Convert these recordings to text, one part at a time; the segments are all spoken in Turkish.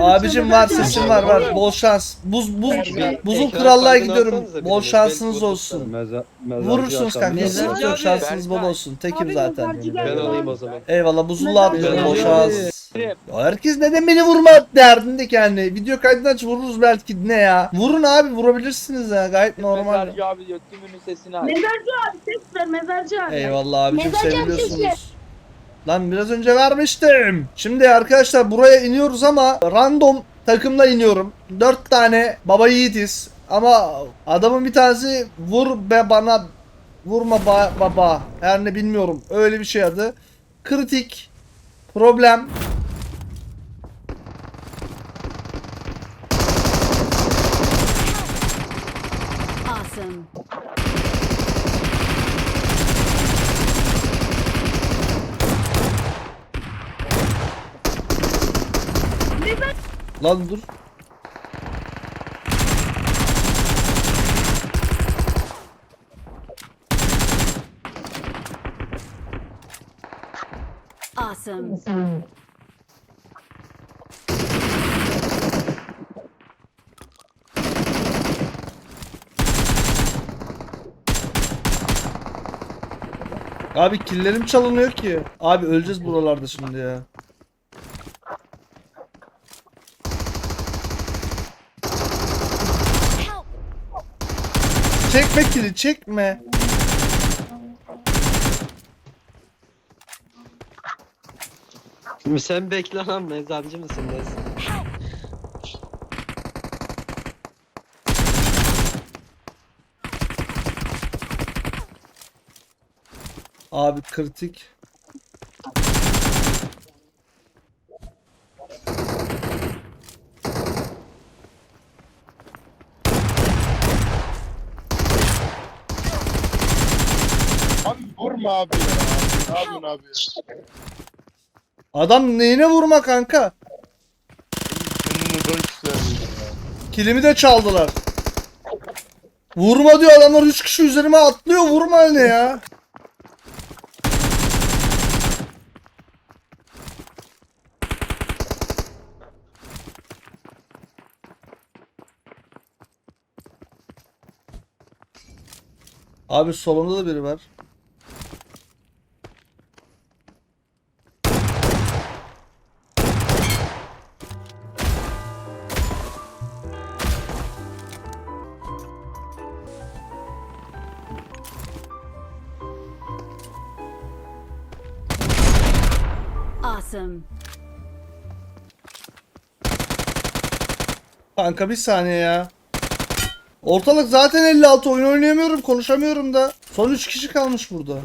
Abicim var sesim var var. Bol şans. Buz buz buzun krallığa gidiyorum. Bol şansınız olsun. Vurursunuz kanka. Yok. abi. Şansınız bol olsun. Tekim zaten. Ben alayım o zaman. Eyvallah buzullu atlıyorum bol şans. herkes neden beni vurma derdinde kendi. Video kaydını aç vururuz belki ne ya. Vurun abi vurabilirsiniz ya gayet normal. Mezarcı abi tümünün sesini aç. Mezarcı abi ses ver mezarcı abi. Eyvallah abicim Mezarcı seviliyorsunuz. Lan biraz önce vermiştim. Şimdi arkadaşlar buraya iniyoruz ama random takımla iniyorum. 4 tane baba yiğitiz. Ama adamın bir tanesi vur be bana vurma ba- baba. Her ne bilmiyorum. Öyle bir şey adı. Kritik problem. Awesome. Lan dur. Awesome. Abi killerim çalınıyor ki. Abi öleceğiz buralarda şimdi ya. Çekme kili çekme. Şimdi sen bekle lan mezarcı mısın nesin? Abi kritik. Vurma abi ya. Ne yapıyorsun abi? Adam neyine vurma kanka? Kilimi de çaldılar. Vurma diyor adamlar 3 kişi üzerime atlıyor vurma ne ya? Abi solumda da biri var. Kanka bir saniye ya. Ortalık zaten 56 oyun oynayamıyorum konuşamıyorum da. Son 3 kişi kalmış burada.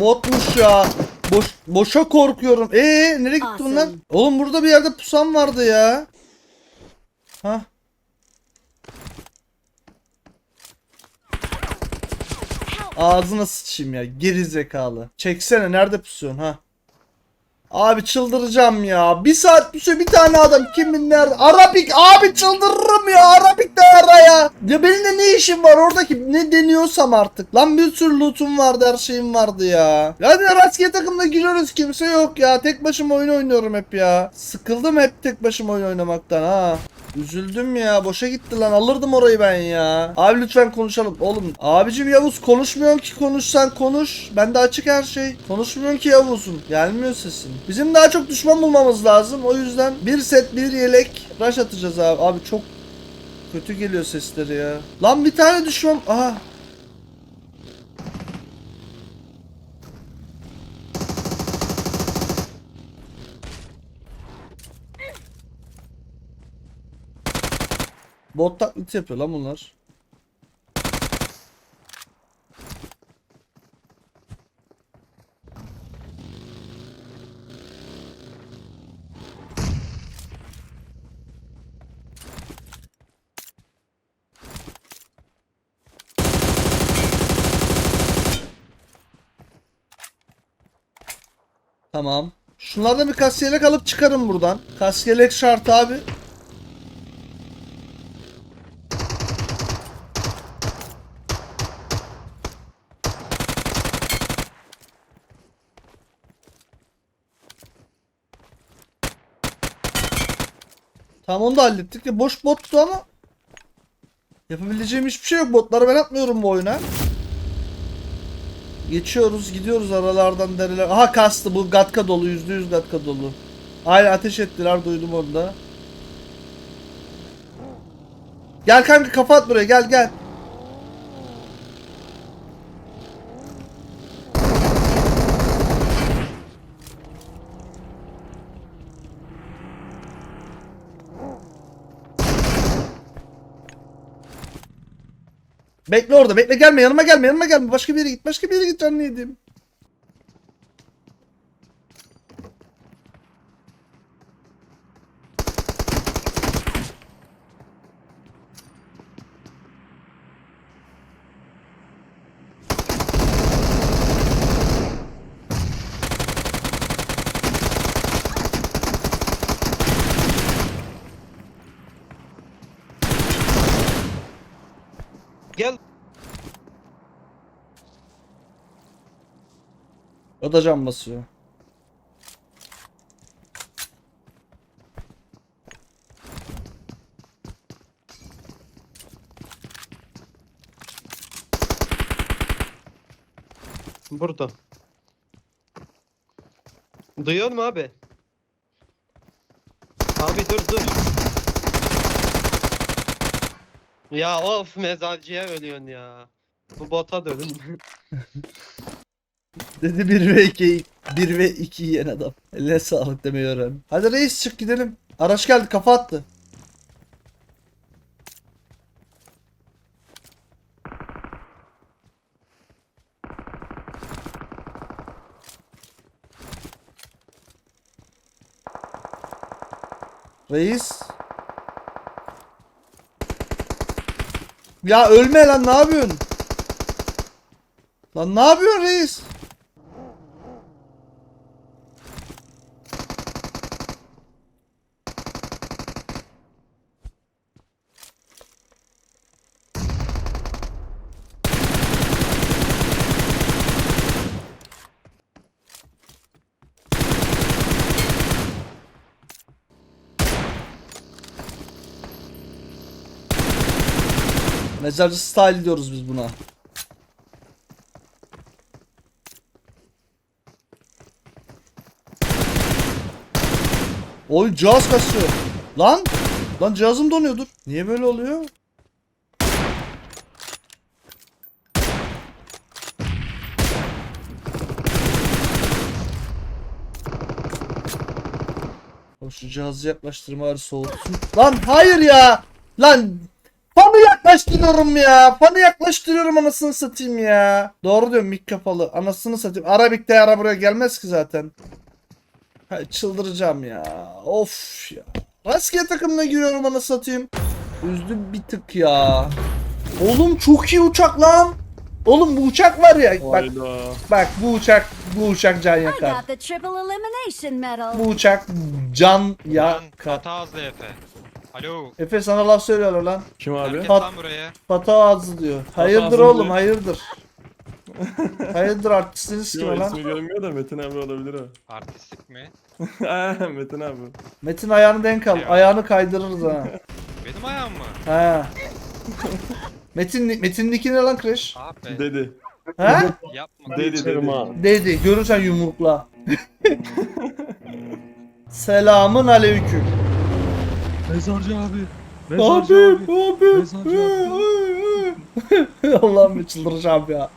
Botmuş ya. Boş, boşa korkuyorum. Ee nereye gitti Awesome. bunlar? Oğlum burada bir yerde pusam vardı ya. Ha? Ağzına sıçayım ya geri zekalı. Çeksene nerede pusuyorsun ha? Abi çıldıracağım ya. Bir saat pusuyor bir tane adam. Kimin nerede? Arabik abi çıldırırım ya. Arabik de ara ya. Ya benim de ne işim var oradaki ne deniyorsam artık. Lan bir sürü lootum vardı her şeyim vardı ya. Yani rastgele takımda giriyoruz kimse yok ya. Tek başıma oyun oynuyorum hep ya. Sıkıldım hep tek başıma oyun oynamaktan ha. Üzüldüm ya. Boşa gitti lan. Alırdım orayı ben ya. Abi lütfen konuşalım. Oğlum abicim Yavuz konuşmuyorsun ki konuşsan konuş. Bende açık her şey. Konuşmuyorsun ki Yavuz'um. Gelmiyor sesin. Bizim daha çok düşman bulmamız lazım. O yüzden bir set bir yelek rush atacağız abi. Abi çok kötü geliyor sesleri ya. Lan bir tane düşman. Aha. Bot taklidi yapıyor lan bunlar. Tamam. Şunlardan bir kasiyelek alıp çıkarım buradan. Kasiyelek şart abi. Tamam onu da hallettik de boş bottu ama yapabileceğim hiçbir şey yok. Botları ben atmıyorum bu oyuna. Geçiyoruz gidiyoruz aralardan dereler. Aha kastı bu gatka dolu yüzde yüz gatka dolu. Aynen ateş ettiler duydum onu da. Gel kanka kafa at buraya gel gel. Bekle orada bekle gelme yanıma gelme yanıma gelme başka bir yere git başka bir yere git canını yediğim. Gel. O da can basıyor. Burada. Duyuyor mu abi? Abi dur dur. Ya of mezarcıya ölüyorsun ya. Bu bota dönün. Dedi 1 ve 2 1 ve 2 yiyen adam. Eline sağlık demeyi öğren. Hadi reis çık gidelim. Araç geldi kafa attı. Reis. Ya ölme lan ne yapıyorsun? Lan ne yapıyorsun reis? Mezarcı style diyoruz biz buna. Oy cihaz kasıyor. Lan! Lan cihazım donuyordur. Niye böyle oluyor? Şu cihazı yaklaştırma bari soğutsun. Lan hayır ya! Lan Fanı yaklaştırıyorum ya. Fanı yaklaştırıyorum anasını satayım ya. Doğru diyorum mik kapalı. Anasını satayım. Arabik'te ara buraya gelmez ki zaten. Ha, çıldıracağım ya. Of ya. Rastgele takımına giriyorum anasını satayım. Üzdüm bir tık ya. Oğlum çok iyi uçak lan. Oğlum bu uçak var ya. Bak Hayda. bak bu uçak bu uçak can yakar. Bu uçak can yakar. hata azlı Efe. Alo. Efe sana laf söylüyorlar lan. Kim abi? Pat- lan buraya. Fata ağzı diyor. Hayırdır ağzı oğlum diyor. hayırdır. hayırdır artistiniz kim Yok lan? ismi da Metin abi olabilir o. Artistlik mi? Metin abi. Metin ayağını denk al. Ya. Ayağını kaydırırız ha. Benim ayağım mı? ha. Metin Metin Niki ne lan Crash? Ah be. Dedi. Ha? Yapma. Dedi dedi. Dedi. Görürsen yumrukla. Selamın aleyküm. Mezarcı abi. Abi, Mezarcı abi. abi. Mezarcı Allah'ım bir çıldıracağım ya.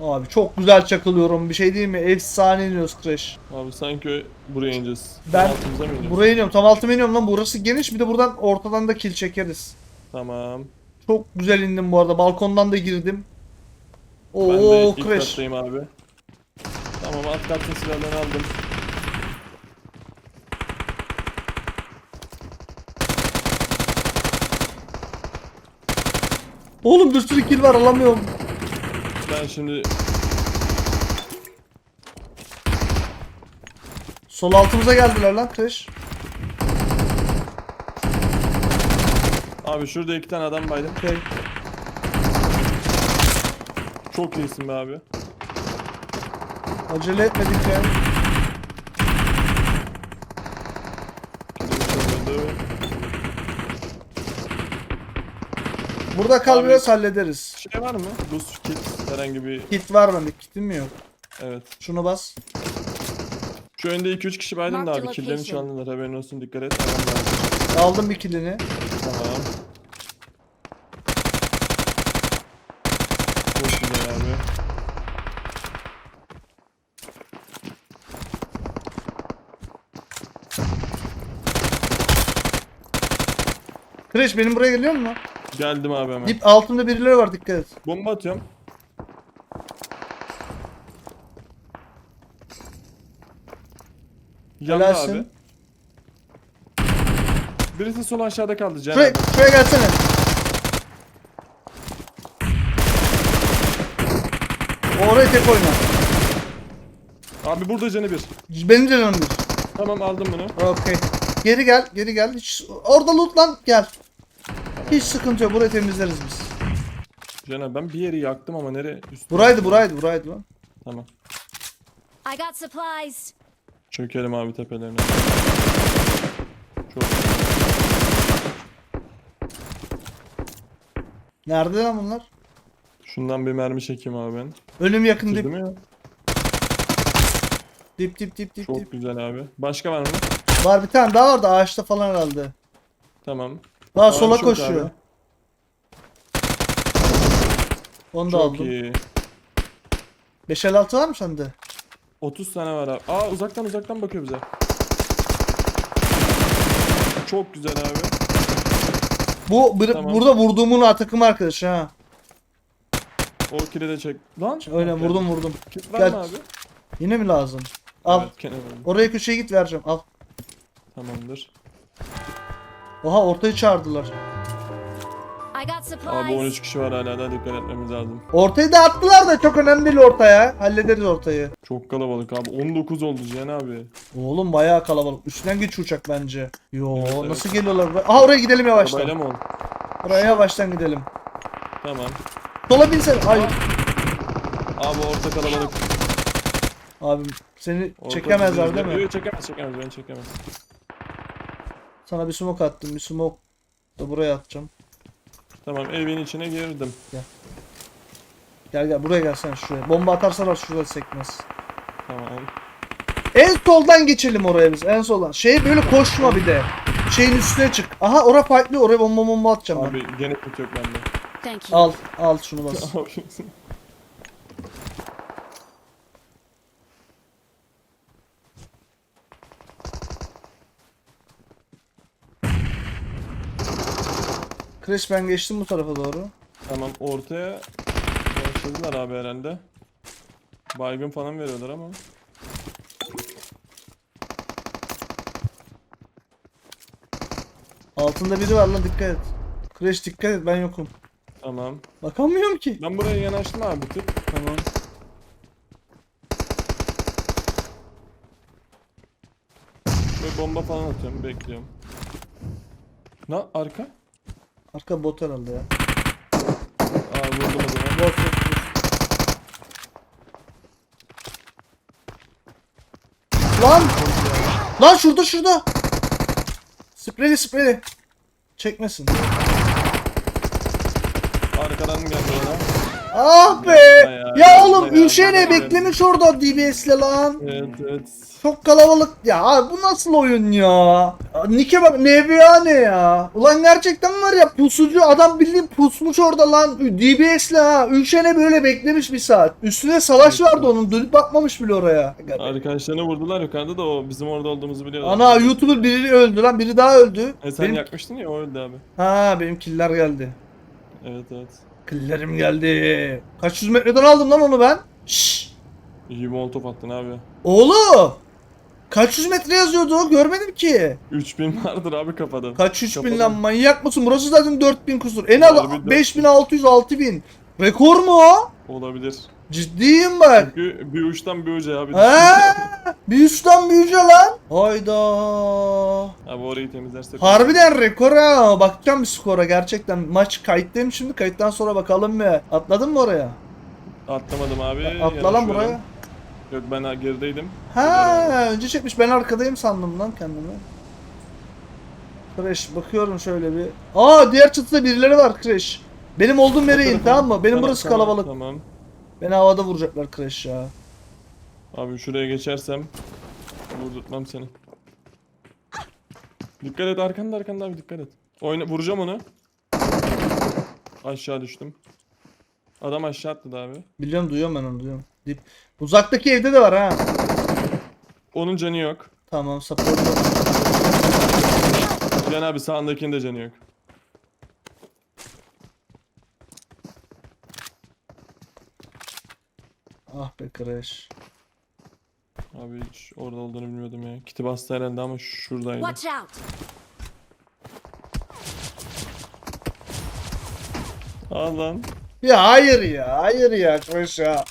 Abi çok güzel çakılıyorum. Bir şey değil mi? Efsane iniyoruz Crash. Abi sanki buraya ineceğiz. Ben? Buraya iniyorum. Tam altıma iniyorum lan. Burası geniş. Bir de buradan ortadan da kill çekeriz. Tamam. Çok güzel indim bu arada. Balkondan da girdim. Ben de Oo ilk abi. Tamam alt kattın silahlarını aldım. Oğlum bir sürü kill var alamıyorum. Ben şimdi Sol altımıza geldiler lan crash. abi şurada iki tane adam baydım. Okey. Çok iyisin be abi. Acele etmedik ya. Kendimi çok öldü. Burada kal Abi- biraz hallederiz. Şey var mı? Boost kit herhangi bir Kit var bende. Kitim mi yok? evet. Şunu bas. Şu önde 2-3 kişi baydım da abi the killerini location. çaldılar haberin olsun dikkat et. Tamam, Aldım bir kilini. Tamam. Çok güzel abi. Crash benim buraya geliyor mu? Geldim abi hemen. Dip altımda birileri var dikkat et. Bomba atıyorum. Yandı Helalsin. abi. Birisi sol aşağıda kaldı Can Şuraya, abi. şuraya gelsene. Oraya tek oyna. Abi burada canı bir. Benim de canım bir. Tamam aldım bunu. Okey. Geri gel, geri gel. Hiç, orada loot lan gel. Hiç sıkıntı yok. Burayı temizleriz biz. Can abi ben bir yeri yaktım ama nere? Üstüne. Buraydı, buraydı, buraydı lan. Tamam. I got supplies. Çökelim abi tepelerine. Çok Nerede lan bunlar? Şundan bir mermi çekeyim abi ben. Ölüm yakın Çizdi dip. mi ya? Dip dip dip dip Çok dip. güzel abi. Başka var mı? Var bir tane daha vardı ağaçta falan herhalde. Tamam. Daha Aa, sola çok koşuyor. abi. Onu da Çok aldım. iyi. 556 var mı sende? 30 tane var abi. Aa uzaktan uzaktan bakıyor bize. Çok güzel abi. Bu bir- Tamam. burada vurduğumun takım arkadaşı ha. O kili de çek. Lan. Öyle vurdum vurdum. ya. Kit var Gel. mı abi? Yine mi lazım? Al. Evet. Oraya köşeye git vereceğim. Al. Tamamdır. Oha ortayı çağırdılar. Abi supplies. 13 kişi var hala da dikkat etmemiz lazım. Ortayı da attılar da çok önemli değil ortaya. Hallederiz ortayı. Çok kalabalık abi. 19 oldu Cihan abi. Oğlum bayağı kalabalık. Üstünden geç uçak bence. Yo Evet, evet. nasıl geliyorlar? Aha oraya gidelim Arabayla yavaştan. mı oldu? Oraya yavaştan gidelim. Tamam. Sola binsene. Hayır. Abi orta kalabalık. Abim seni Orta çekemezler değil mi? Yok çekemez çekemez beni çekemez. Sana bir smoke attım. Bir smoke da buraya atacağım. Tamam evin içine girdim. Gel gel buraya gelsen şuraya. Bomba atarsalar şurada sekmez. Tamam. En soldan geçelim oraya biz. En soldan. Şey böyle koşma bir de. Şeyin üstüne çık. Aha oraya fightlıyor. Oraya bomba bomba atacağım ben. Abi gene yok bende. Thank you. Al. Al şunu bas. Crash ben geçtim bu tarafa doğru. tamam ortaya başladılar abi herhalde. Baygın falan veriyorlar ama. Altında biri var lan dikkat et. Crash dikkat et ben yokum. Tamam. Bakamıyorum ki. Ben buraya yanaştım abi bir tık. Tamam. Böyle bomba falan atıyorum bekliyorum. Na arka? Arka bot herhalde ya. Aa vurdum o zaman. Bot bot. Lan! Lan şurada şurada. Spreyli spreyli. Çekmesin. Arkadan geldi ona. Ah be! Ya, Ya oğlum. Ülşene beklemiş orada DBS'le lan. Evet evet. Çok kalabalık. Ya abi bu nasıl oyun ya? Nike bak NBA ne ya? Ulan gerçekten var ya pusucu adam bildiğin pusmuş orada lan. DBS'le ha. Ülşene böyle beklemiş bir saat. Üstüne salaş vardı onun. Dönüp bakmamış bile oraya. Arkadaşlarını vurdular yukarıda da o bizim orada olduğumuzu biliyorlar. Ana YouTuber biri öldü lan. Biri daha öldü. E sen Benim... yakmıştın ya o öldü abi. Ha benim killer geldi. Evet evet. Killerim geldi. Kaç yüz metreden aldım lan onu ben? Şşş. İyi molotof attın abi. Oğlum. Kaç yüz metre yazıyordu o? Görmedim ki. 3000 vardır abi kafadan. Kaç yüz bin Kafadan. lan manyak mısın? Burası zaten 4000 kusur. En az Harbi 5600 6000. Rekor mu o? Olabilir. Ciddiyim bak. Çünkü bir uçtan bir uca abi. Ha? Bir üstten bir uca lan. Hayda. Abi orayı temizlersek. Harbiden rekor ha. Bakacağım bir skora gerçekten. Maç kayıttayım şimdi. Kayıttan sonra bakalım mı? Atladın mı oraya? Atlamadım abi. Atla lan buraya. Yok ben gerideydim. Ha, önce çekmiş. Ben arkadayım sandım lan kendimi. Crash bakıyorum şöyle bir. Aa diğer çatıda birileri var Crash. Benim olduğum yere in tamam mı? Benim Tamam, burası tamam, kalabalık. Tamam. Beni havada vuracaklar crash ya. Abi şuraya geçersem vurdurtmam seni. Dikkat et arkanda arkanda abi dikkat et. Oyna vuracağım onu. Aşağı düştüm. Adam aşağı atladı abi. Biliyorum duyuyorum ben onu duyuyorum. Dip. Uzaktaki evde de var ha. Onun canı yok. Tamam support. Can abi sağındakinin de canı yok. Ah be crash. Abi hiç orada olduğunu bilmiyordum ya. Kiti bastı herhalde ama şuradaydı. Watch out! Al lan. Ya hayır ya hayır ya ya.